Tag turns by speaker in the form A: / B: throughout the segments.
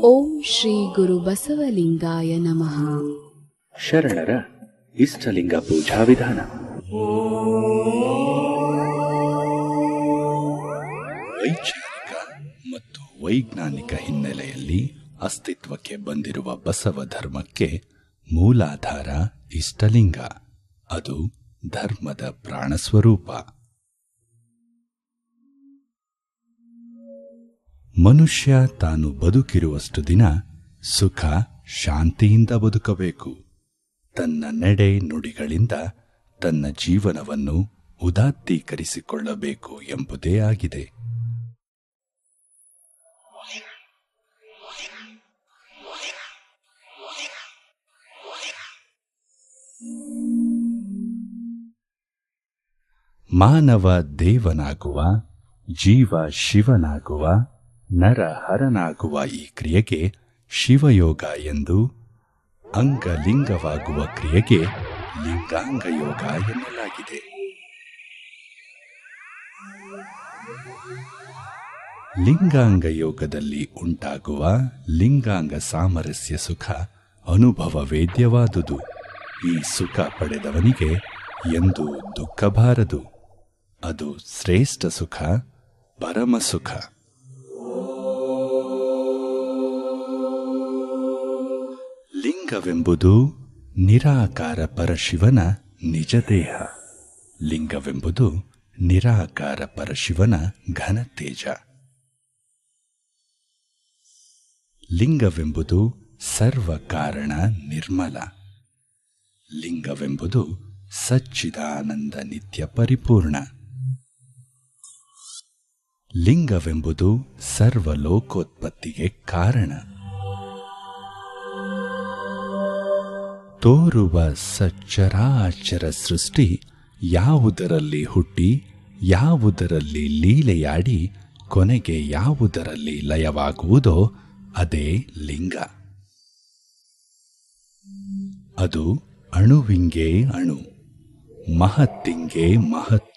A: ಓಂ ಶ್ರೀ ಗುರು ಬಸವಲಿಂಗಾಯ ನಮಃ.
B: ಶರಣರ ಇಷ್ಟಲಿಂಗ ಪೂಜಾ ವಿಧಾನ. ವೈಚಾರಿಕ ಮತ್ತು ವೈಜ್ಞಾನಿಕ ಹಿನ್ನೆಲೆಯಲ್ಲಿ ಅಸ್ತಿತ್ವಕ್ಕೆ ಬಂದಿರುವ ಬಸವ ಧರ್ಮಕ್ಕೆ ಮೂಲಾಧಾರ ಇಷ್ಟಲಿಂಗ. ಅದು ಧರ್ಮದ ಪ್ರಾಣಸ್ವರೂಪ. ಮನುಷ್ಯ ತಾನು ಬದುಕಿರುವಷ್ಟು ದಿನ ಸುಖ, ಶಾಂತಿಯಿಂದ ಬದುಕಬೇಕು. ತನ್ನ ನಡೆ ನುಡಿಗಳಿಂದ ತನ್ನ ಜೀವನವನ್ನು ಉದಾತ್ತೀಕರಿಸಿಕೊಳ್ಳಬೇಕು ಎಂಬುದೇ ಆಗಿದೆ. ಮಾನವ ದೇವನಾಗುವ, ಜೀವ ಶಿವನಾಗುವ ನರ ಹರನಾಗುವ ಈ ಕ್ರಿಯೆಗೆ ಶಿವಯೋಗ ಎಂದು ಅಂಗಲಿಂಗವಾಗುವ ಕ್ರಿಯೆಗೆ ಲಿಂಗಾಂಗ ಯೋಗ ಎನ್ನಲಾಗಿದೆ. ಲಿಂಗಾಂಗ ಯೋಗದಲ್ಲಿ ಉಂಟಾಗುವ ಲಿಂಗಾಂಗ ಸಾಮರಸ್ಯ ಸುಖ ಅನುಭವ ವೇದ್ಯವಾದುದು. ಈ ಸುಖ ಪಡೆದವನಿಗೆ ಎಂದು ದುಃಖ ಬಾರದು ಅದು ಶ್ರೇಷ್ಠ ಸುಖ, ಪರಮ ಸುಖ. ಲಿಂಗವೆಂಬುದು ನಿರಾಕಾರ ಪರಶಿವನ ನಿಜ ದೇಹ. ಲಿಂಗವೆಂಬುದು ನಿರಾಕಾರ ಪರಶಿವನ ಘನ ತೇಜ. ಲಿಂಗವೆಂಬುದು ಸರ್ವಕಾರಣ ನಿರ್ಮಲ. ಲಿಂಗವೆಂಬುದು ಸಚ್ಚಿದಾನಂದ ನಿತ್ಯ ಪರಿಪೂರ್ಣ. ಲಿಂಗವೆಂಬುದು ಸರ್ವಲೋಕೋತ್ಪತ್ತಿಗೆ ಕಾರಣ. ತೋರುವ ಸಚ್ಚರಾಚರ ಸೃಷ್ಟಿ ಯಾವುದರಲ್ಲಿ ಹುಟ್ಟಿ, ಯಾವುದರಲ್ಲಿ ಲೀಲೆಯಾಡಿ, ಕೊನೆಗೆ ಯಾವುದರಲ್ಲಿ ಲಯವಾಗುವುದೋ ಅದೇ ಲಿಂಗ. ಅದು ಅಣುವಿಂಗೆ ಅಣು, ಮಹತ್ತಿಂಗೆ ಮಹತ್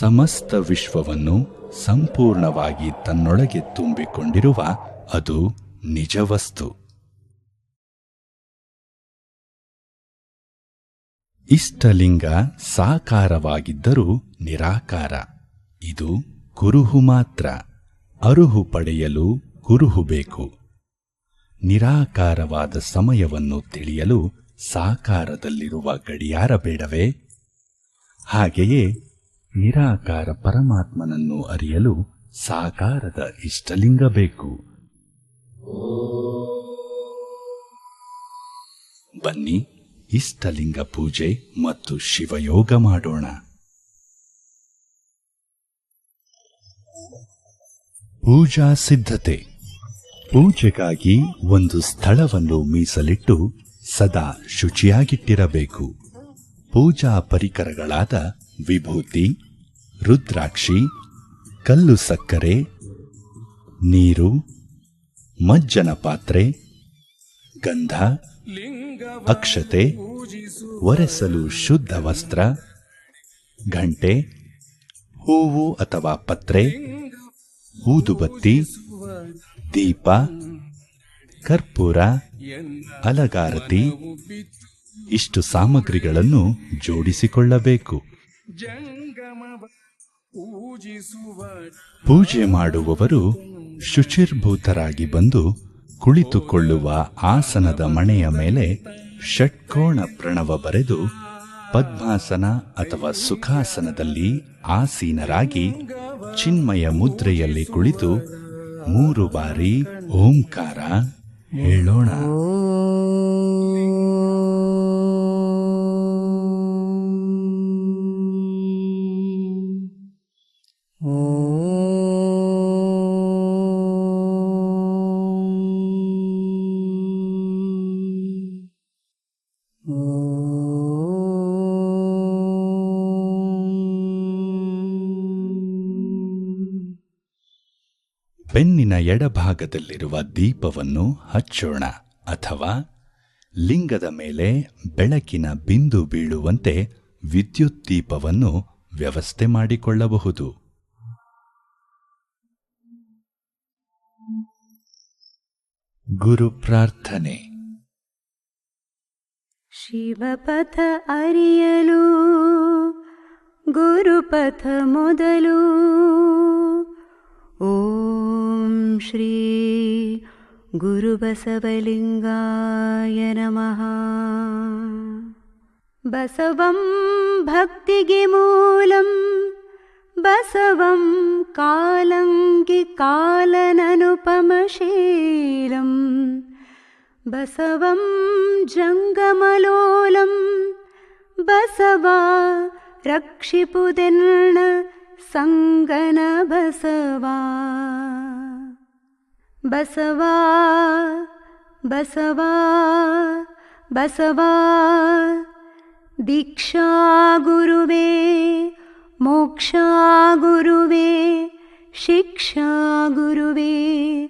B: ಸಮಸ್ತ ವಿಶ್ವವನ್ನು ಸಂಪೂರ್ಣವಾಗಿ ತನ್ನೊಳಗೆ ತುಂಬಿಕೊಂಡಿರುವ ಅದು ನಿಜವಸ್ತು. ಇಷ್ಟಲಿಂಗ ಸಾಕಾರವಾಗಿದ್ದರೂ ನಿರಾಕಾರ. ಇದು ಕುರುಹು ಮಾತ್ರ. ಅರುಹು ಪಡೆಯಲು ಕುರುಹು ಬೇಕು. ನಿರಾಕಾರವಾದ ಸಮಯವನ್ನು ತಿಳಿಯಲು ಸಾಕಾರದಲ್ಲಿರುವ ಗಡಿಯಾರ ಬೇಡವೇ? ಹಾಗೆಯೇ ನಿರಾಕಾರ ಪರಮಾತ್ಮನನ್ನು ಅರಿಯಲು ಸಾಕಾರದ ಇಷ್ಟಲಿಂಗ ಬೇಕು. ಬನ್ನಿ. ಇಷ್ಟಲಿಂಗ ಪೂಜೆ ಮತ್ತು ಶಿವಯೋಗ ಮಾಡೋಣ. ಪೂಜಾ ಸಿದ್ಧತೆ. ಪೂಜೆಗಾಗಿ ಒಂದು ಸ್ಥಳವನ್ನು ಮೀಸಲಿಟ್ಟು ಸದಾ ಶುಚಿಯಾಗಿಟ್ಟಿರಬೇಕು. ಪೂಜಾ ಪರಿಕರಗಳಾದ ವಿಭೂತಿ, ರುದ್ರಾಕ್ಷಿ, ಕಲ್ಲು ಸಕ್ಕರೆ, ನೀರು, ಮಜ್ಜನ ಪಾತ್ರೆ, ಗಂಧ ಅಕ್ಷತೆ, ಒರೆಸಲು ಶುದ್ಧ ವಸ್ತ್ರ ಘಂಟೆ ಹೂವು ಅಥವಾ ಪತ್ರೆ, ಊದುಬತ್ತಿ, ದೀಪ, ಕರ್ಪೂರ ಅಲಗಾರತಿ ಇಷ್ಟು ಸಾಮಗ್ರಿಗಳನ್ನು ಜೋಡಿಸಿಕೊಳ್ಳಬೇಕು. ಪೂಜೆ ಮಾಡುವವರು ಶುಚಿರ್ಭೂತರಾಗಿ ಬಂದು ಕುಳಿತುಕೊಳ್ಳುವ ಆಸನದ ಮಣೆಯ ಮೇಲೆ ಷಟ್ಕೋಣ ಪ್ರಣವ ಬರೆದು ಪದ್ಮಾಸನ ಅಥವಾ ಸುಖಾಸನದಲ್ಲಿ ಆಸೀನರಾಗಿ ಚಿನ್ಮಯ ಮುದ್ರೆಯಲ್ಲಿ ಕುಳಿತು ಮೂರು ಬಾರಿ ಓಂಕಾರ ಹೇಳೋಣ. ಬೆನ್ನಿನ ಎಡಭಾಗದಲ್ಲಿರುವ ದೀಪವನ್ನು ಹಚ್ಚೋಣ ಅಥವಾ ಲಿಂಗದ ಮೇಲೆ ಬೆಳಕಿನ ಬಿಂದು ಬೀಳುವಂತೆ ವಿದ್ಯುತ್ ದೀಪವನ್ನು ವ್ಯವಸ್ಥೆ ಮಾಡಿಕೊಳ್ಳಬಹುದು. ಗುರು ಪ್ರಾರ್ಥನೆ.
C: ಶಿವಪಥ ಅರಿಯಲು, ಗುರುಪಥ ಮೊದಲು ॐ श्री गुरुबसवलिङ्गाय नमः। बसवं भक्तिगिमूलं बसवं कालङ्गिकालननुपमशीलम् बसवं जङ्गमलोलं बसवा रक्षिपुदिर्ण सङ्गनबसवा। बसवा बसवा बसवा। दीक्षा गुरुवे मोक्षा गुरुवे शिक्षा गुरुवे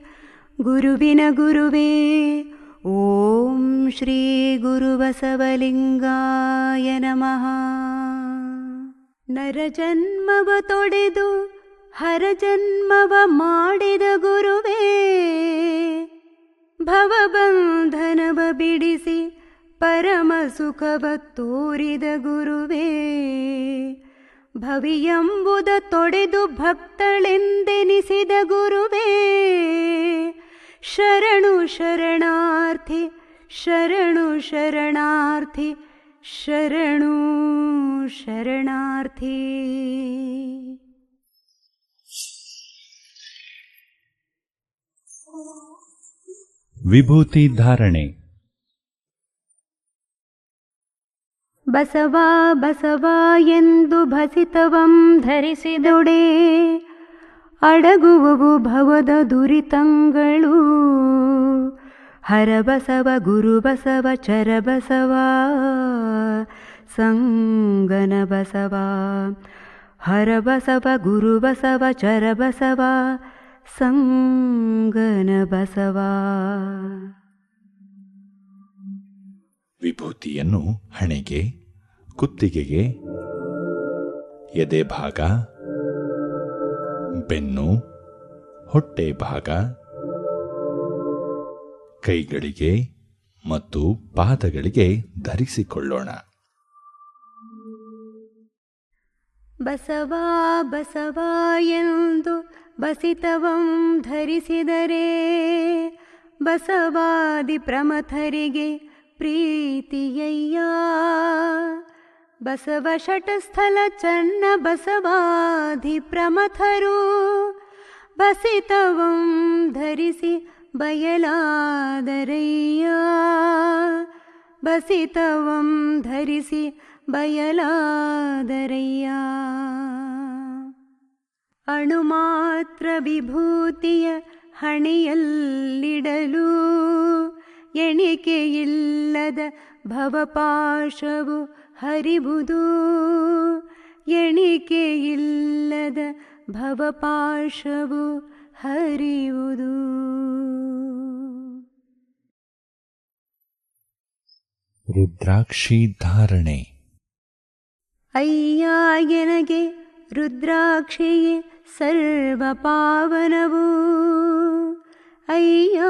C: गुरुविन गुरुवे ॐ श्रीगुरुबसवलिङ्गाय नमः। ನರಜನ್ಮವ ತೊಡೆದು ಹರಜನ್ಮವ ಮಾಡಿದ ಗುರುವೇ. ಭವಬಂಧನವ ಬಿಡಿಸಿ, ಪರಮ ಸುಖವ ತೋರಿದ ಗುರುವೇ. ಭವಿಯಂಬುದ ತೊಡೆದು ಭಕ್ತಳೆಂದೆನಿಸಿದ ಗುರುವೇ. ಶರಣು ಶರಣಾರ್ಥಿ ಶರಣು ಶರಣಾರ್ಥಿ ಶರಣು ಶರಣಾರ್ಥಿ.
B: ವಿಭೂತಿ ಧಾರಣೆ.
C: ಬಸವ ಬಸವ ಎಂದು ಭಸಿತವಂ ಧರಿಸಿದೊಡೆ. ಅಡಗುವವು ಭವದ ದುರಿತಂಗಳು. ಹರಬಸವ, ಗುರುಬಸವ, ಚರಬಸವ ಸಂಗನ ಬಸವ ಹರಬಸವ, ಗುರುಬಸವ, ಚರಬಸವ ಸಂಗನ ಬಸವ
B: ವಿಭೂತಿಯನ್ನು ಹಣೆಗೆ, ಕುತ್ತಿಗೆಗೆ, ಎದೆ ಭಾಗ, ಬೆನ್ನು, ಹೊಟ್ಟೆ ಭಾಗ ಕೈಗಳಿಗೆ ಮತ್ತು ಪಾದಗಳಿಗೆ ಧರಿಸಿಕೊಳ್ಳೋಣ.
C: ಬಸವ ಬಸವ ಎಂದು ಬಸಿತವಂ ಧರಿಸಿದರೆ ಬಸವಾದಿ ಪ್ರಮಥರಿಗೆ ಪ್ರೀತಿಯಯ್ಯ. ಬಸವ ಶಟಸ್ಥಲ ಚನ್ನ ಬಸವಾದಿ ಪ್ರಮಥರು ಬಸಿತವಂ ಧರಿಸಿ ಬಯಲಾದರಯ್ಯ. ಬಸಿತವಂ ಧರಿಸಿ ಬಯಲಾದರಯ್ಯ. ಅಣುಮಾತ್ರ ವಿಭೂತಿಯ ಹಣೆಯಲ್ಲಿಡಲು ಎಣಿಕೆಯಿಲ್ಲದ ಭವಪಾಶವು ಹರಿಬುದು ಎಣಿಕೆಯಿಲ್ಲದ ಭವಪಾಶವು ಹರಿಯುವುದು
B: ರುದ್ರಾಕ್ಷಿ ಧಾರಣೆ
C: ಅಯ್ಯ ಎನಗೆ ರುದ್ರಾಕ್ಷಿಯೇ ಸರ್ವ ಪಾವನವು ಅಯ್ಯ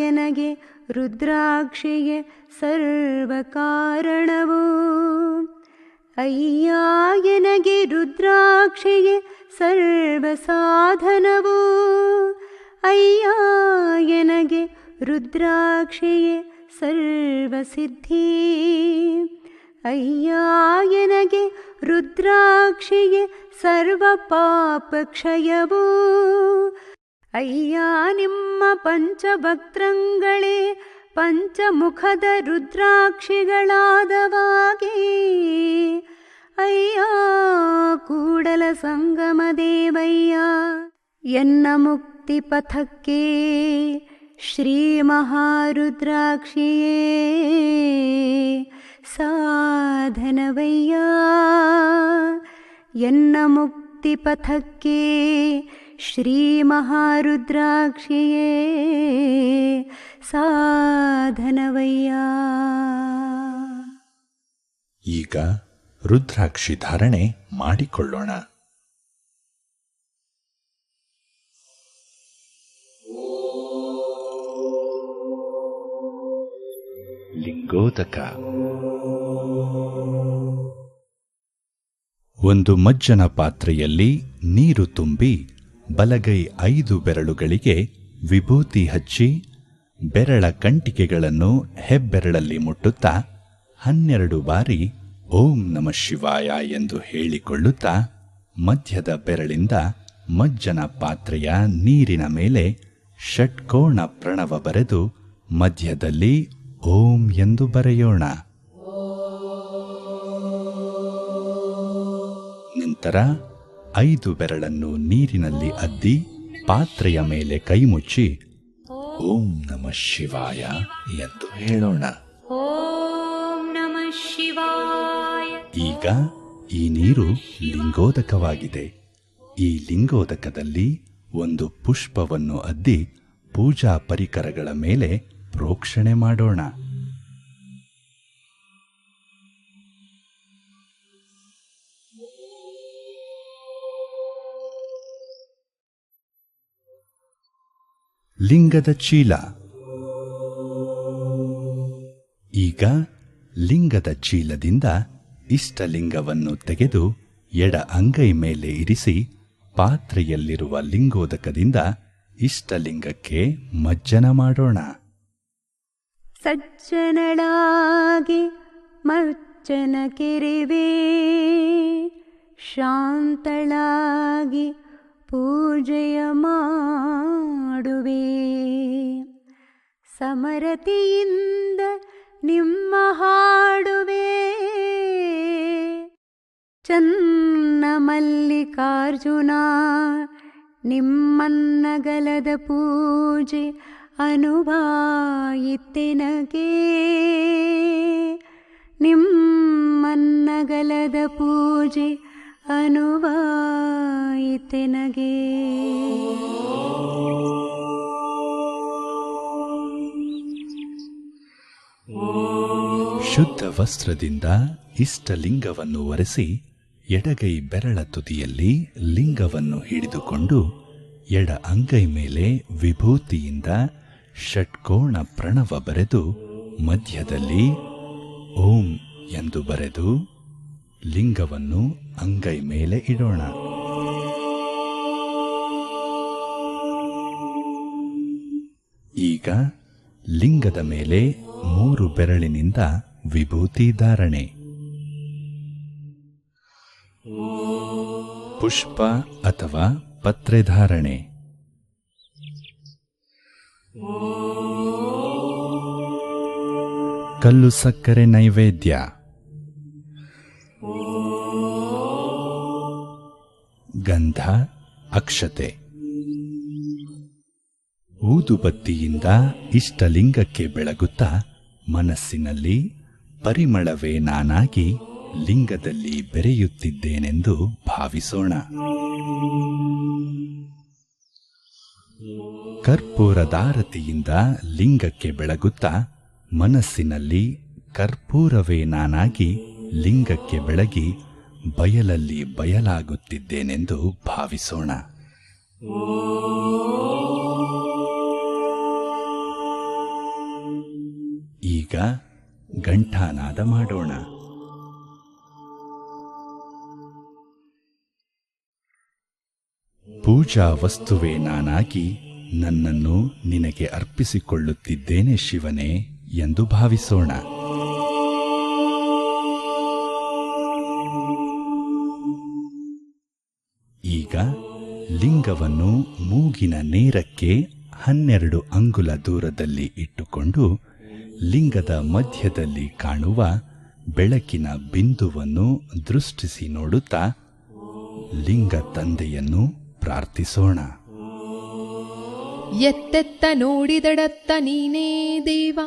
C: ಎನಗೆ ರುದ್ರಾಕ್ಷಿಯೇ ಸರ್ವ ಕಾರಣವು ಅಯ್ಯ ಎನಗೆ ರುದ್ರಾಕ್ಷಿಯೇ ಸರ್ವ ಸಾಧನವು ಅಯ್ಯ ಎನಗೆ ರುದ್ರಾಕ್ಷಿಯೇ ಸರ್ವ ಅಯ್ಯಾಯನಗೆ ರುದ್ರಾಕ್ಷಿಯೇ ಸರ್ವ ಪಾಪ ಕ್ಷಯವು ಅಯ್ಯ, ನಿಮ್ಮ ಪಂಚಭಕ್ತೃಂಗಳೇ ಪಂಚಮುಖದ ರುದ್ರಾಕ್ಷಿಗಳಾದವಾಗಿ. ಅಯ್ಯ, ಕೂಡಲ ಸಂಗಮ ದೇವಯ್ಯ, ಎನ್ನ ಮುಕ್ತಿ ಪಥಕ್ಕೆ. ಶ್ರೀ ಮಹಾರುದ್ರಾಕ್ಷಿಯೇ ಸಾಧನವಯ್ಯ ಎನ್ನ ಮುಕ್ತಿ ಪಥಕ್ಕೆ ಶ್ರೀ ಮಹಾರುದ್ರಾಕ್ಷಿಯೇ ಸಾಧನವಯ್ಯ
B: ಈಗ ರುದ್ರಾಕ್ಷಿ ಧಾರಣೆ ಮಾಡಿಕೊಳ್ಳೋಣ. ಲಿಂಗೋದಕ. ಒಂದು ಮಜ್ಜನ ಪಾತ್ರೆಯಲ್ಲಿ ನೀರು ತುಂಬಿ ಬಲಗೈ ಐದು ಬೆರಳುಗಳಿಗೆ ವಿಭೂತಿ ಹಚ್ಚಿ ಬೆರಳ ಕಂಟಿಕೆಗಳನ್ನು ಹೆಬ್ಬೆರಳಲ್ಲಿ ಮುಟ್ಟುತ್ತಾ ಹನ್ನೆರಡು ಬಾರಿ ಓಂ ನಮ ಶಿವಾಯ ಎಂದು ಹೇಳಿಕೊಳ್ಳುತ್ತಾ ಮಧ್ಯದ ಬೆರಳಿಂದ ಮಜ್ಜನ ಪಾತ್ರೆಯ ನೀರಿನ ಮೇಲೆ ಷಟ್ಕೋಣ ಪ್ರಣವ ಬರೆದು ಮಧ್ಯದಲ್ಲಿ ಓಂ ಎಂದು ಬರೆಯೋಣ. ನಂತರ ಐದು ಬೆರಳನ್ನು ನೀರಿನಲ್ಲಿ ಅದ್ದಿ ಪಾತ್ರೆಯ ಮೇಲೆ ಕೈ ಮುಚ್ಚಿ ಓಂ ನಮ ಶಿವಾಯ ಎಂದು ಹೇಳೋಣ. ಈಗ ಈ ನೀರು ಲಿಂಗೋದಕವಾಗಿದೆ. ಈ ಲಿಂಗೋದಕದಲ್ಲಿ ಒಂದು ಪುಷ್ಪವನ್ನು ಅದ್ದಿ ಪೂಜಾ ಪರಿಕರಗಳ ಮೇಲೆ ಪ್ರೋಕ್ಷಣೆ ಮಾಡೋಣ. ಲಿಂಗದ ಚೀಲ. ಈಗ ಲಿಂಗದ ಚೀಲದಿಂದ ಇಷ್ಟಲಿಂಗವನ್ನು ತೆಗೆದು ಎಡ ಅಂಗೈ ಮೇಲೆ ಇರಿಸಿ ಪಾತ್ರೆಯಲ್ಲಿರುವ ಲಿಂಗೋದಕದಿಂದ ಇಷ್ಟಲಿಂಗಕ್ಕೆ ಮಜ್ಜನ ಮಾಡೋಣ.
C: ಸಜ್ಜನಳಾಗಿ ಮರ್ಚನ ಕೆರೆವೇ ಶಾಂತಳಾಗಿ ಪೂಜೆಯ ಮಾಡುವೆ. ಸಮರತಿಯಿಂದ ನಿಮ್ಮ ಹಾಡುವೆ. ಚನ್ನ ಮಲ್ಲಿಕಾರ್ಜುನ ನಿಮ್ಮನ್ನಗಲದ ಪೂಜೆ ಅನುಭಾಯಿತೆನಗೆ ನಿಮ್ಮನ್ನಗಲದ ಪೂಜೆ ಅನುವಾಯಿತೆನಗೆ
B: ಶುದ್ಧ ವಸ್ತ್ರದಿಂದ ಇಷ್ಟಲಿಂಗವನ್ನು ಒರೆಸಿ ಎಡಗೈ ಬೆರಳ ತುದಿಯಲ್ಲಿ ಲಿಂಗವನ್ನು ಹಿಡಿದುಕೊಂಡು ಎಡ ಅಂಗೈ ಮೇಲೆ ವಿಭೂತಿಯಿಂದ ಷಟ್ಕೋಣ ಪ್ರಣವ ಬರೆದು ಮಧ್ಯದಲ್ಲಿ ಓಂ ಎಂದು ಬರೆದು ಲಿಂಗವನ್ನು ಅಂಗೈ ಮೇಲೆ ಇಡೋಣ. ಈಗ ಲಿಂಗದ ಮೇಲೆ ಮೂರು ಬೆರಳಿನಿಂದ ವಿಭೂತಿ ಧಾರಣೆ. ಪುಷ್ಪ ಅಥವಾ ಪತ್ರೆ ಧಾರಣೆ. ಕಲ್ಲು ಸಕ್ಕರೆ ನೈವೇದ್ಯ. ಗಂಧ ಅಕ್ಷತೆ. ಊದುಬತ್ತಿಯಿಂದ ಇಷ್ಟಲಿಂಗಕ್ಕೆ ಬೆಳಗುತ್ತ ಮನಸ್ಸಿನಲ್ಲಿ ಪರಿಮಳವೇ ನಾನಾಗಿ ಲಿಂಗದಲ್ಲಿ ಬೆರೆಯುತ್ತಿದ್ದೇನೆಂದು ಭಾವಿಸೋಣ. ಕರ್ಪೂರದಾರತಿಯಿಂದ ಲಿಂಗಕ್ಕೆ ಬೆಳಗುತ್ತಾ ಮನಸ್ಸಿನಲ್ಲಿ ಕರ್ಪೂರವೇ ನಾನಾಗಿ ಲಿಂಗಕ್ಕೆ ಬೆಳಗಿ ಬಯಲಲ್ಲಿ ಬಯಲಾಗುತ್ತಿದ್ದೇನೆಂದು ಭಾವಿಸೋಣ. ಈಗ ಘಂಟಾನಾದ ಮಾಡೋಣ. ಪೂಜಾ ವಸ್ತುವೇ ನಾನಾಗಿ ನನ್ನನ್ನು ನಿನಗೆ ಅರ್ಪಿಸಿಕೊಳ್ಳುತ್ತಿದ್ದೇನೆ ಶಿವನೇ ಎಂದು ಭಾವಿಸೋಣ. ಈಗ ಲಿಂಗವನ್ನು ಮೂಗಿನ ನೇರಕ್ಕೆ ಹನ್ನೆರಡು ಅಂಗುಲ ದೂರದಲ್ಲಿ ಇಟ್ಟುಕೊಂಡು ಲಿಂಗದ ಮಧ್ಯದಲ್ಲಿ ಕಾಣುವ ಬೆಳಕಿನ ಬಿಂದುವನ್ನು ದೃಷ್ಟಿಸಿ ನೋಡುತ್ತಾ ಲಿಂಗ ತಂದೆಯನ್ನು ಪ್ರಾರ್ಥಿಸೋಣ.
A: ಎತ್ತೆತ್ತ ನೋಡಿದಡತ್ತ ನೀನೇ ದೇವ,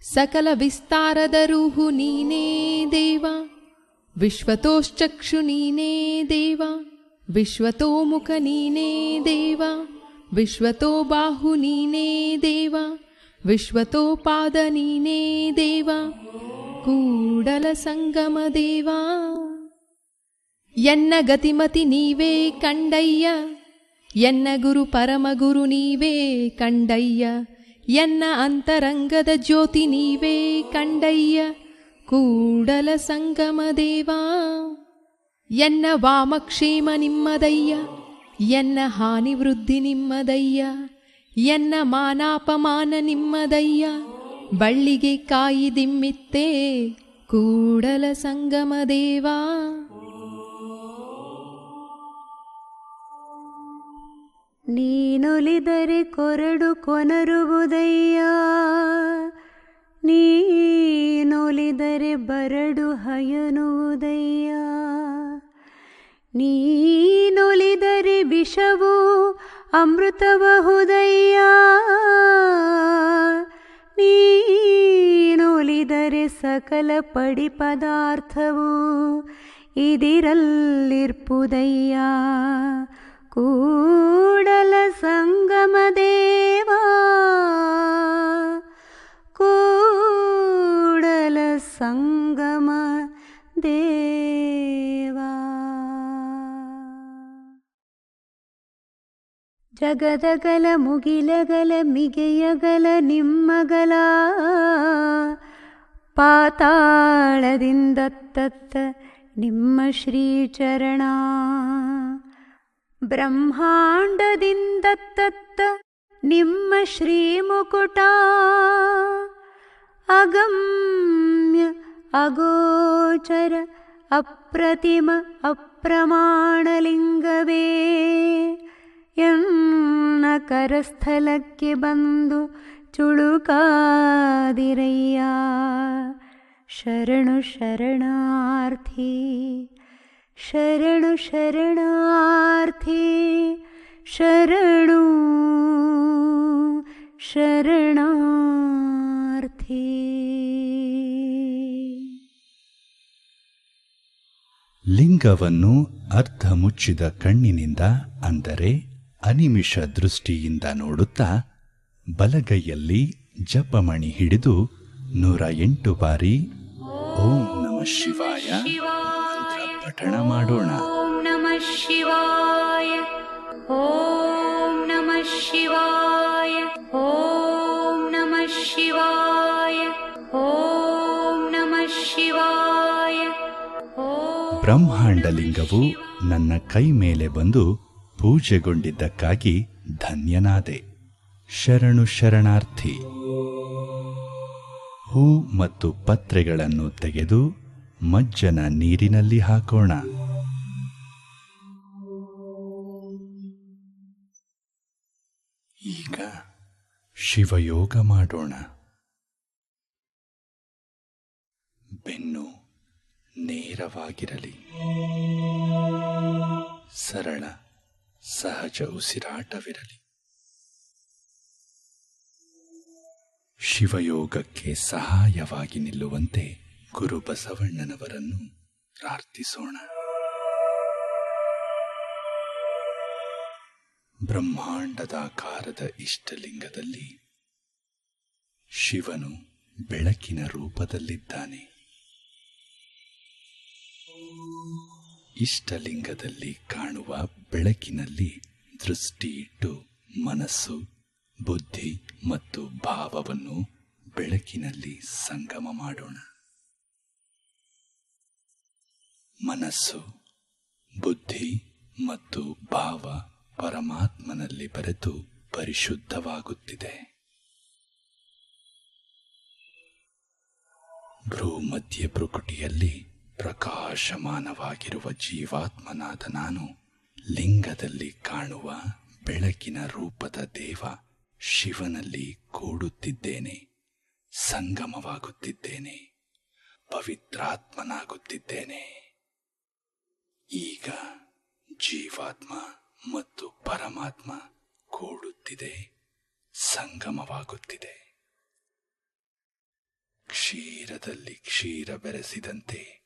A: ಸಕಲ ವಿಸ್ತಾರದ ರೂಹು ನೀನೇ ದೇವ, ವಿಶ್ವತೋಶ್ಚಕ್ಷು ನೀನೇ ದೇವ, ವಿಶ್ವತೋಮುಖ ನೀನೇ ದೇವ ವಿಶ್ವತೋ ಬಾಹು ನೀನೇ ದೇವ, ವಿಶ್ವತೋಪಾದ ನೀನೇ ದೇವ, ಕೂಡಲ ಸಂಗಮ ದೇವ. ಎನ್ನ ಗತಿಮತಿ ನೀವೇ ಕಂಡಯ್ಯ, ಎನ್ನ ಗುರು ಪರಮಗುರು ನೀವೇ ಕಂಡಯ್ಯ,
D: ಎನ್ನ ಅಂತರಂಗದ ಜ್ಯೋತಿ ನೀವೇ ಕಂಡಯ್ಯ, ಕೂಡಲ ಸಂಗಮ ದೇವಾ, ಎನ್ನ ವಾಮಕ್ಷೇಮ ನಿಮ್ಮದಯ್ಯ, ಎನ್ನ ಹಾನಿ ವೃದ್ಧಿ ನಿಮ್ಮದಯ್ಯ, ಎನ್ನ ಮಾನಾಪಮಾನ ನಿಮ್ಮದಯ್ಯ, ಬಳ್ಳಿಗೆ ಕಾಯಿ ದಿಮ್ಮಿತ್ತೇ ಕೂಡಲ ಸಂಗಮ ದೇವಾ.
C: ನೀನೊಲಿದರೆ ಕೊರಡು ಕೊನರುವುದಯ್ಯ. ನೀನೊಲಿದರೆ ಬರಡು ಹಯನುವುದಯ್ಯ. ನೀನೊಲಿದರೆ ವಿಷವು ಅಮೃತಬಹುದಯ್ಯ ನೀನೊಲಿದರೆ ಸಕಲ ಪಡಿ ಪದಾರ್ಥವು ಇದಿರಲ್ಲಿರ್ಪುದಯ್ಯ. कूडलसङ्गमदेवाडलसङ्गमदेवा जगदगल मुगिलगल मिगयगल निम्मगला पातालदिन्द निम्मश्रीचरणा ನಿಮ್ಮಗಲ ಪಾತಾಳದಿಂದ ತತ್ತ ನಿಮ್ಮ ಶ್ರೀಚರಣ ಬ್ರಹ್ಮಾಂಡದಿಂದ ತತ್ತ ನಿಮ್ಮ ಶ್ರೀಮುಕುಟ ಅಗಮ್ಯ ಅಗೋಚರ ಅಪ್ರತಿಮ ಅಪ್ರಮಾಣಲಿಂಗವೇ ಎನ್ನ ಕರಸ್ಥಲಕ್ಕೆ ಬಂದು ಚುಳುಕಾದಿರಯ್ಯ ಶರಣು ಶರಣಾರ್ಥಿ ಶರಣು ಶರಣಾರ್ಥಿ ಶರಣು ಶರಣಾರ್ಥಿ.
B: ಲಿಂಗವನ್ನು ಅರ್ಧ ಮುಚ್ಚಿದ ಕಣ್ಣಿನಿಂದ ಅಂದರೆ ಅನಿಮಿಷ ದೃಷ್ಟಿಯಿಂದ ನೋಡುತ್ತಾ ಬಲಗೈಯಲ್ಲಿ ಜಪಮಣಿ ಹಿಡಿದು ನೂರ ಎಂಟು ಬಾರಿ ಓಂ ನಮಃ ಶಿವಾಯ. ಪಠಣ ಮಾಡೋಣ.
C: ಓಂ ನಮಃ ಶಿವಾಯ. ಓಂ ನಮಃ ಶಿವಾಯ. ಓಂ ನಮಃ ಶಿವಾಯ. ಓಂ ನಮಃ ಶಿವಾಯ. ಬ್ರಹ್ಮಾಂಡ
B: ಬ್ರಹ್ಮಾಂಡಲಿಂಗವು ನನ್ನ ಕೈ ಮೇಲೆ ಬಂದು ಪೂಜೆಗೊಂಡಿದ್ದಕ್ಕಾಗಿ ಧನ್ಯನಾದೆ. ಶರಣು ಶರಣಾರ್ಥಿ. ಹೂ ಮತ್ತು ಪತ್ರೆಗಳನ್ನು ತೆಗೆದು ಮಜ್ಜನ ನೀರಿನಲ್ಲಿ ಹಾಕೋಣ. ಈಗ ಶಿವಯೋಗ ಮಾಡೋಣ. ಬೆನ್ನು ನೇರವಾಗಿರಲಿ. ಸರಳ ಸಹಜ ಉಸಿರಾಟವಿರಲಿ. ಶಿವಯೋಗಕ್ಕೆ ಸಹಾಯವಾಗಿ ನಿಲ್ಲುವಂತೆ ಗುರು ಬಸವಣ್ಣನವರನ್ನು ಪ್ರಾರ್ಥಿಸೋಣ. ಬ್ರಹ್ಮಾಂಡದಾಕಾರದ ಇಷ್ಟಲಿಂಗದಲ್ಲಿ ಶಿವನು ಬೆಳಕಿನ ರೂಪದಲ್ಲಿದ್ದಾನೆ. ಇಷ್ಟಲಿಂಗದಲ್ಲಿ ಕಾಣುವ ಬೆಳಕಿನಲ್ಲಿ ದೃಷ್ಟಿಯಿಟ್ಟು ಮನಸ್ಸು, ಬುದ್ಧಿ ಮತ್ತು ಭಾವವನ್ನು ಬೆಳಕಿನಲ್ಲಿ ಸಂಗಮ ಮಾಡೋಣ. ಮನಸ್ಸು, ಬುದ್ಧಿ ಮತ್ತು ಭಾವ ಪರಮಾತ್ಮನಲ್ಲಿ ಬರೆದು ಪರಿಶುದ್ಧವಾಗುತ್ತಿದೆ. ಭ್ರೂಮಧ್ಯ ಮಧ್ಯ ಭ್ರುಕುಟಿಯಲ್ಲಿ ಪ್ರಕಾಶಮಾನವಾಗಿರುವ ಜೀವಾತ್ಮನಾದ ನಾನು ಲಿಂಗದಲ್ಲಿ ಕಾಣುವ ಬೆಳಕಿನ ರೂಪದ ದೇವ ಶಿವನಲ್ಲಿ ಕೂಡುತ್ತಿದ್ದೇನೆ, ಸಂಗಮವಾಗುತ್ತಿದ್ದೇನೆ, ಪವಿತ್ರಾತ್ಮನಾಗುತ್ತಿದ್ದೇನೆ. ಈಗ ಜೀವಾತ್ಮ ಮತ್ತು ಪರಮಾತ್ಮ ಕೂಡುತ್ತಿದೆ, ಸಂಗಮವಾಗುತ್ತಿದೆ. ಕ್ಷೀರದಲ್ಲಿ ಕ್ಷೀರ ಬೆರೆಸಿದಂತೆ,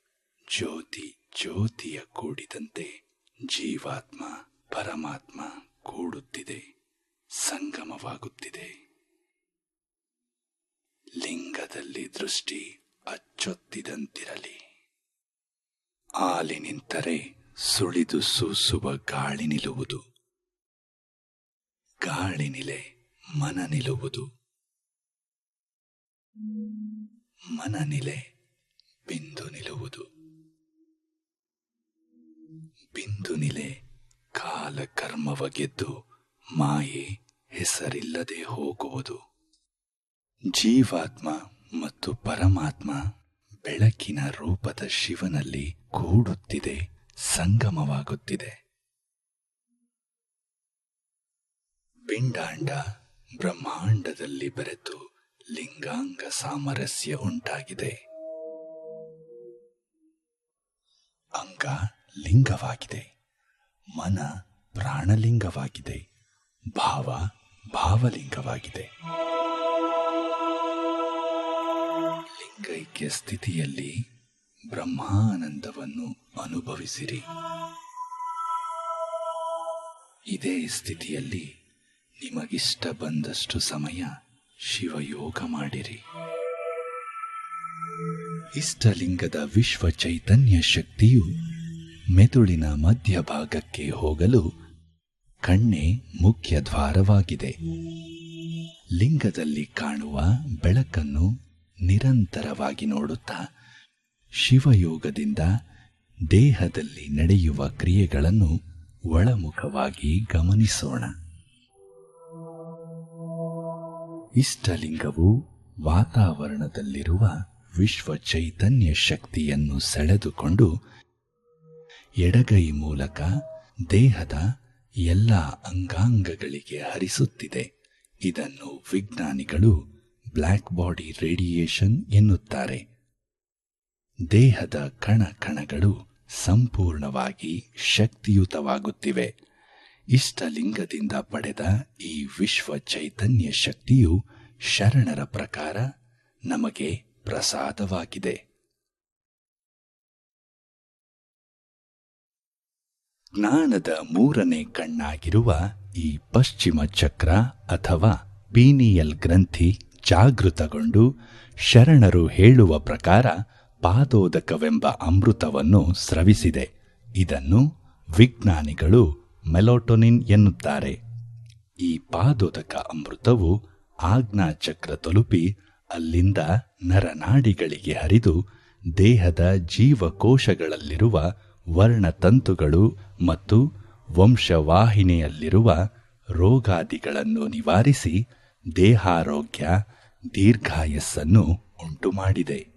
B: ಜ್ಯೋತಿ ಜ್ಯೋತಿಯ ಕೂಡಿದಂತೆ ಜೀವಾತ್ಮ, ಪರಮಾತ್ಮ ಕೂಡುತ್ತಿದೆ, ಸಂಗಮವಾಗುತ್ತಿದೆ. ಲಿಂಗದಲ್ಲಿ ದೃಷ್ಟಿ ಅಚ್ಚೊತ್ತಿದಂತಿರಲಿ. ಆಲಿ ನಿಂತರೆ ಸುಳಿದು ಸೂಸುವ ಗಾಳಿ ನಿಲ್ಲುವುದು. ಗಾಳಿ ನಿಲೆ ಮನ ನಿಲ್ಲುವುದು. ಮನನಿಲೆ ಬಿಂದು ನಿಲ್ಲುವುದು. ಬಿಂದು ನಿಲೆ ಕಾಲ ಕರ್ಮವ ಗೆದ್ದು ಮಾಯೆ ಹೆಸರಿಲ್ಲದೆ ಹೋಗುವುದು. ಜೀವಾತ್ಮ ಮತ್ತು ಪರಮಾತ್ಮ ಬೆಳಕಿನ ರೂಪದ ಶಿವನಲ್ಲಿ ಕೂಡುತ್ತಿದೆ, ಸಂಗಮವಾಗುತ್ತಿದೆ. ಪಿಂಡಾಂಡ ಬ್ರಹ್ಮಾಂಡದಲ್ಲಿ ಬೆರೆತು ಲಿಂಗಾಂಗ ಸಾಮರಸ್ಯ ಉಂಟಾಗಿದೆ. ಅಂಗ ಲಿಂಗವಾಗಿದೆ. ಮನ ಪ್ರಾಣಲಿಂಗವಾಗಿದೆ. ಭಾವ ಭಾವಲಿಂಗವಾಗಿದೆ. ಲಿಂಗೈಕ್ಯ ಸ್ಥಿತಿಯಲ್ಲಿ ಬ್ರಹ್ಮಾನಂದವನ್ನು ಅನುಭವಿಸಿರಿ. ಇದೇ ಸ್ಥಿತಿಯಲ್ಲಿ ನಿಮಗಿಷ್ಟ ಬಂದಷ್ಟು ಸಮಯ ಶಿವಯೋಗ ಮಾಡಿರಿ. ಇಷ್ಟಲಿಂಗದ ವಿಶ್ವ ಚೈತನ್ಯ ಶಕ್ತಿಯು ಮೆದುಳಿನ ಮಧ್ಯಭಾಗಕ್ಕೆ ಹೋಗಲು ಕಣ್ಣೆ ಮುಖ್ಯ ದ್ವಾರವಾಗಿದೆ. ಲಿಂಗದಲ್ಲಿ ಕಾಣುವ ಬೆಳಕನ್ನು ನಿರಂತರವಾಗಿ ನೋಡುತ್ತಾ ಶಿವಯೋಗದಿಂದ ದೇಹದಲ್ಲಿ ನಡೆಯುವ ಕ್ರಿಯೆಗಳನ್ನು ಒಳಮುಖವಾಗಿ ಗಮನಿಸೋಣ. ಇಷ್ಟಲಿಂಗವು ವಾತಾವರಣದಲ್ಲಿರುವ ವಿಶ್ವ ಚೈತನ್ಯ ಶಕ್ತಿಯನ್ನು ಸೆಳೆದುಕೊಂಡು ಎಡಗೈ ಮೂಲಕ ದೇಹದ ಎಲ್ಲ ಅಂಗಾಂಗಗಳಿಗೆ ಹರಿಸುತ್ತಿದೆ. ಇದನ್ನು ವಿಜ್ಞಾನಿಗಳು ಬ್ಲ್ಯಾಕ್ ಬಾಡಿ ರೇಡಿಯೇಷನ್ ಎನ್ನುತ್ತಾರೆ. ದೇಹದ ಕಣ ಕಣಗಳು ಸಂಪೂರ್ಣವಾಗಿ ಶಕ್ತಿಯುತವಾಗುತ್ತಿವೆ. ಇಷ್ಟಲಿಂಗದಿಂದ ಪಡೆದ ಈ ವಿಶ್ವ ಚೈತನ್ಯ ಶಕ್ತಿಯು ಶರಣರ ಪ್ರಕಾರ ನಮಗೆ ಪ್ರಸಾದವಾಗಿದೆ. ಜ್ಞಾನದ ಮೂರನೇ ಕಣ್ಣಾಗಿರುವ ಈ ಪಶ್ಚಿಮ ಚಕ್ರ ಅಥವಾ ಪೀನಿಯಲ್ ಗ್ರಂಥಿ ಜಾಗೃತಗೊಂಡು ಶರಣರು ಹೇಳುವ ಪ್ರಕಾರ ಪಾದೋದಕವೆಂಬ ಅಮೃತವನ್ನು ಸ್ರವಿಸಿದೆ. ಇದನ್ನು ವಿಜ್ಞಾನಿಗಳು ಮೆಲೋಟೊನಿನ್ ಎನ್ನುತ್ತಾರೆ. ಈ ಪಾದೋದಕ ಅಮೃತವು ಆಜ್ಞಾಚಕ್ರ ತಲುಪಿ ಅಲ್ಲಿಂದ ನರನಾಡಿಗಳಿಗೆ ಹರಿದು ದೇಹದ ಜೀವಕೋಶಗಳಲ್ಲಿರುವ ವರ್ಣತಂತುಗಳು ಮತ್ತು ವಂಶವಾಹಿನಿಯಲ್ಲಿರುವ ರೋಗಾದಿಗಳನ್ನು ನಿವಾರಿಸಿ ದೇಹಾರೋಗ್ಯ ದೀರ್ಘಾಯಸ್ಸನ್ನು ಉಂಟುಮಾಡಿದೆ.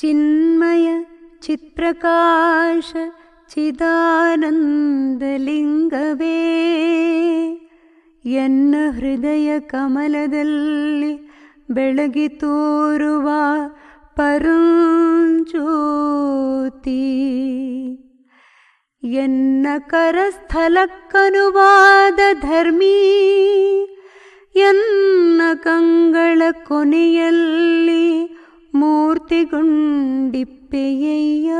C: ಚಿನ್ಮಯ ಚಿತ್ಪ್ರಕಾಶ ಚಿದಾನಂದಲಿಂಗವೇ ಎನ್ನ ಹೃದಯ ಕಮಲದಲ್ಲಿ ಬೆಳಗಿ ತೋರುವ ಪರಂಜ್ಯೋತಿ. ಎನ್ನ ಕರಸ್ಥಲಕ್ಕನುವಾದ ಧರ್ಮೀ ಎನ್ನ ಕಂಗಳ ಕೊನೆಯಲ್ಲಿ ಮೂರ್ತಿಗೊಂಡಿಪ್ಪೆಯಯ್ಯ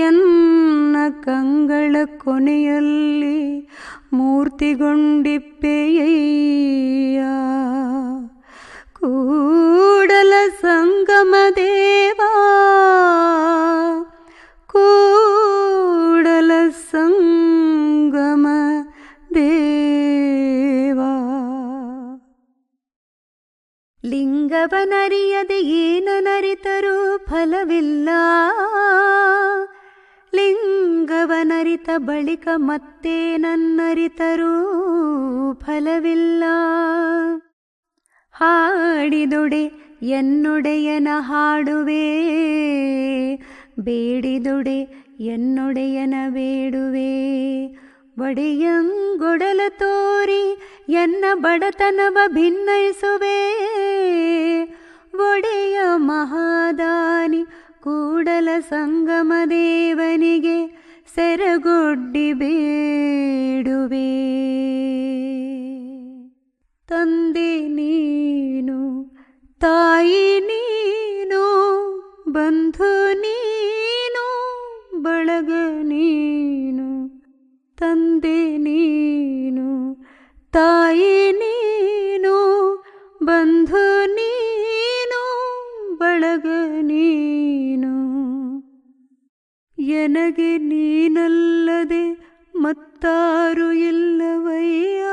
C: ಎನ್ನ ಕಂಗಳ ಕೊನೆಯಲ್ಲಿ ಮೂರ್ತಿಗೊಂಡಿಪ್ಪೆಯಯ್ಯ. ಏನನರಿತರೂ ಫಲವಿಲ್ಲ. ಲಿಂಗವನರಿತ ಬಳಿಕ ಮತ್ತೆ ನನ್ನರಿತರೂ ಫಲವಿಲ್ಲ. ಹಾಡಿದೊಡೆ ಎನ್ನೊಡೆಯನ ಹಾಡುವೆ, ಬೇಡಿದೊಡೆ ಎನ್ನೊಡೆಯನ ಬೇಡುವೆ. ಒಡೆಯಂಗೊಡಲ ತೋರಿ ಎನ್ನ ಬಡತನವ ಭಿನ್ನಯಿಸುವೆ ಒಡೆಯ ಮಹಾದಾನಿ ಕೂಡಲ ಸಂಗಮ ದೇವನಿಗೆ ಸೆರಗೊಡ್ಡಿ ಬೇಡುವೆ. ತಂದೆ ನೀನು, ತಾಯಿ ನೀನು, ಬಂಧು ನೀನು, ಬಳಗ ನೀನು. ತಂದೆ ನೀನು, ತಾಯಿ ನೀನು. ನೀನು ಬಳಗ ನೀನು ಎನಗೆ ನೀನಲ್ಲದೆ ಮತ್ತಾರು ಇಲ್ಲವಯ್ಯ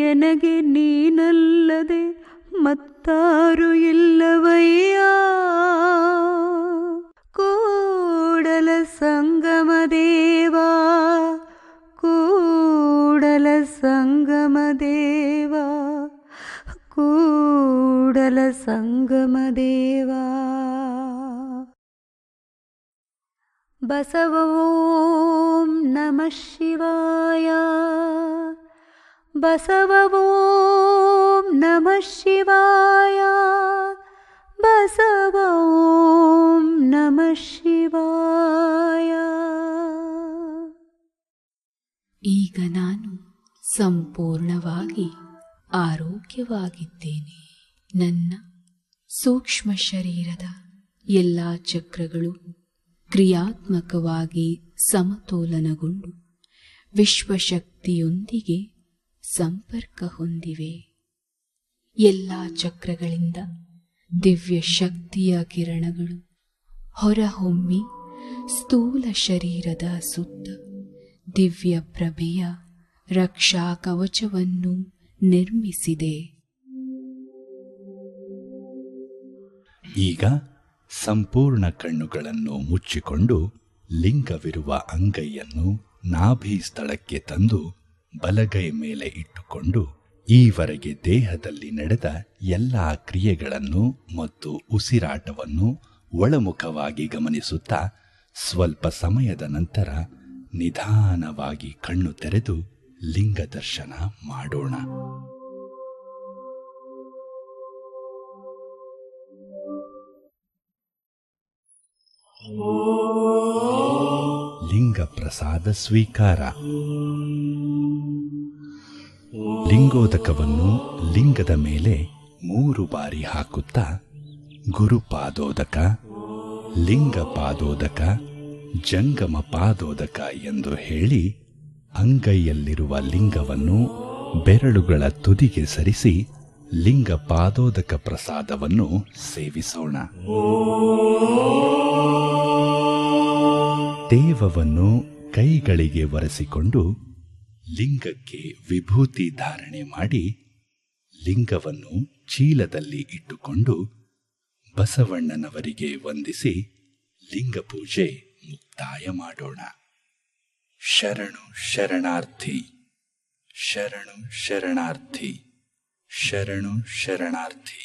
C: ಎನಗೆ ನೀನಲ್ಲದೆ ಮತ್ತಾರು ಇಲ್ಲವಯ್ಯ ಕೂಡಲ ಸಂಗಮ ದೇವಾ ಕೂಡಲ ಸಂಗಮ ದೇವಾ ಕೂಡಲ ಸಂಗಮ ದೇವಾ ನಮ ಶಿವಾಯ ಬಸವವೋಂ ನಮ ಶಿವಾಯ ಬಸವ ನಮಃ ಶಿವಾಯ
A: ಈಗ ನಾನು ಸಂಪೂರ್ಣವಾಗಿ ಆರೋಗ್ಯವಾಗಿದ್ದೇನೆ. ನನ್ನ ಸೂಕ್ಷ್ಮ ಶರೀರದ ಎಲ್ಲ ಚಕ್ರಗಳು ಕ್ರಿಯಾತ್ಮಕವಾಗಿ ಸಮತೋಲನಗೊಂಡು ವಿಶ್ವಶಕ್ತಿಯೊಂದಿಗೆ ಸಂಪರ್ಕ ಹೊಂದಿವೆ. ಎಲ್ಲ ಚಕ್ರಗಳಿಂದ ದಿವ್ಯ ಶಕ್ತಿಯ ಕಿರಣಗಳು ಹೊರಹೊಮ್ಮಿ ಸ್ಥೂಲ ಶರೀರದ ಸುತ್ತ ದಿವ್ಯ ಪ್ರಭೆಯ ರಕ್ಷಾ ಕವಚವನ್ನು ನಿರ್ಮಿಸಿದೆ.
B: ಈಗ ಸಂಪೂರ್ಣ ಕಣ್ಣುಗಳನ್ನು ಮುಚ್ಚಿಕೊಂಡು ಲಿಂಗವಿರುವ ಅಂಗೈಯನ್ನು ನಾಭಿ ಸ್ಥಳಕ್ಕೆ ತಂದು ಬಲಗೈ ಮೇಲೆ ಇಟ್ಟುಕೊಂಡು ಈವರೆಗೆ ದೇಹದಲ್ಲಿ ನಡೆದ ಎಲ್ಲ ಕ್ರಿಯೆಗಳನ್ನು ಮತ್ತು ಉಸಿರಾಟವನ್ನು ಒಳಮುಖವಾಗಿ ಗಮನಿಸುತ್ತಾ ಸ್ವಲ್ಪ ಸಮಯದ ನಂತರ ನಿಧಾನವಾಗಿ ಕಣ್ಣು ತೆರೆದು ಲಿಂಗದರ್ಶನ ಮಾಡೋಣ. ಲಿಂಗ ಪ್ರಸಾದ ಸ್ವೀಕಾರ ಲಿಂಗೋದಕವನ್ನು ಲಿಂಗದ ಮೇಲೆ ಮೂರು ಬಾರಿ ಹಾಕುತ್ತಾ ಗುರುಪಾದೋದಕ ಲಿಂಗ ಪಾದೋದಕ ಜಂಗಮ ಪಾದೋದಕ ಎಂದು ಹೇಳಿ ಅಂಗೈಯಲ್ಲಿರುವ ಲಿಂಗವನ್ನು ಬೆರಳುಗಳ ತುದಿಗೆ ಸರಿಸಿ ಲಿಂಗ ಪಾದೋದಕ ಪ್ರಸಾದವನ್ನು ಸೇವಿಸೋಣ. ದೇವವನ್ನು ಕೈಗಳಿಗೆ ಒರೆಸಿಕೊಂಡು ಲಿಂಗಕ್ಕೆ ವಿಭೂತಿ ಧಾರಣೆ ಮಾಡಿ ಲಿಂಗವನ್ನು ಚೀಲದಲ್ಲಿ ಇಟ್ಟುಕೊಂಡು ಬಸವಣ್ಣನವರಿಗೆ ವಂದಿಸಿ ಲಿಂಗ ಪೂಜೆ ಮುಕ್ತಾಯ ಮಾಡೋಣ. ಶರಣು ಶರಣಾರ್ಥಿ ಶರಣು ಶರಣಾರ್ಥಿ. ಶರಣು ಶರಣಾರ್ಥಿ